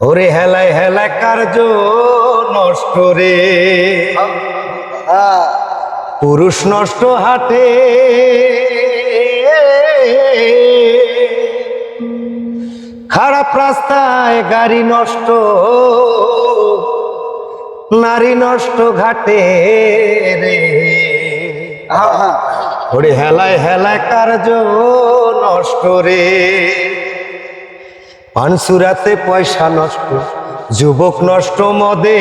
ওরে হেলায় হেলায় কার্য নষ্ট রে? হ্যাঁ। পুরুষ নষ্ট হাটে। খারাপ রাস্তায় গাড়ি নষ্ট নারী নষ্ট ঘাটে রে। হ্যাঁ হ্যাঁ। ওরে হেলায় হেলায় কার্য নষ্ট রে? পানসুরাতে পয়সা নষ্ট, যুবক নষ্ট মদে।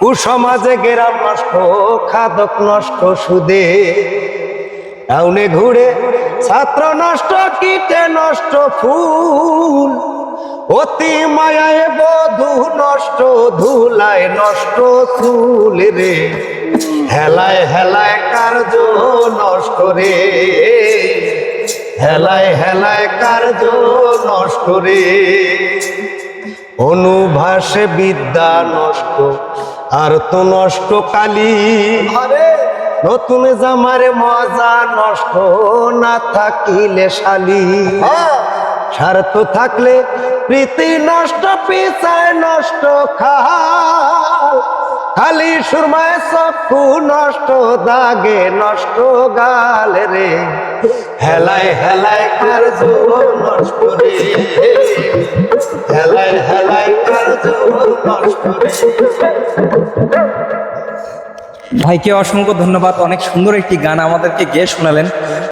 কুসমাজে গেরাম নষ্ট, খাদক নষ্ট সুদে। টাউনে ঘুরে ছাত্র নষ্ট, কীটে নষ্ট ফুল। অতি মায়ায় বধু নষ্ট, ধুলায় নষ্ট চুল রে। হেলায় হেলায় কার্য নষ্ট রে। হেলায় হেলায় কার্য নষ্ট রে অনুভাসে বিদ্যা নষ্ট আর তো নষ্ট কালী। নতুন জামারে মজা নষ্ট না থাকিলে শালি। হ্যাঁ। স্বার্থ থাকলে প্রীতি নষ্ট পিছায় নষ্ট খাল খালি সুরমায় চক্ষু নষ্ট, দাগে নষ্ট গাল রে। হেলায় হেলায় কার্য নষ্ট রে। হেলায় কার্য নষ্ট রে। ভাইকে অসংখ্য ধন্যবাদ, অনেক সুন্দর একটি গান আমাদেরকে গেয়ে শোনালেন।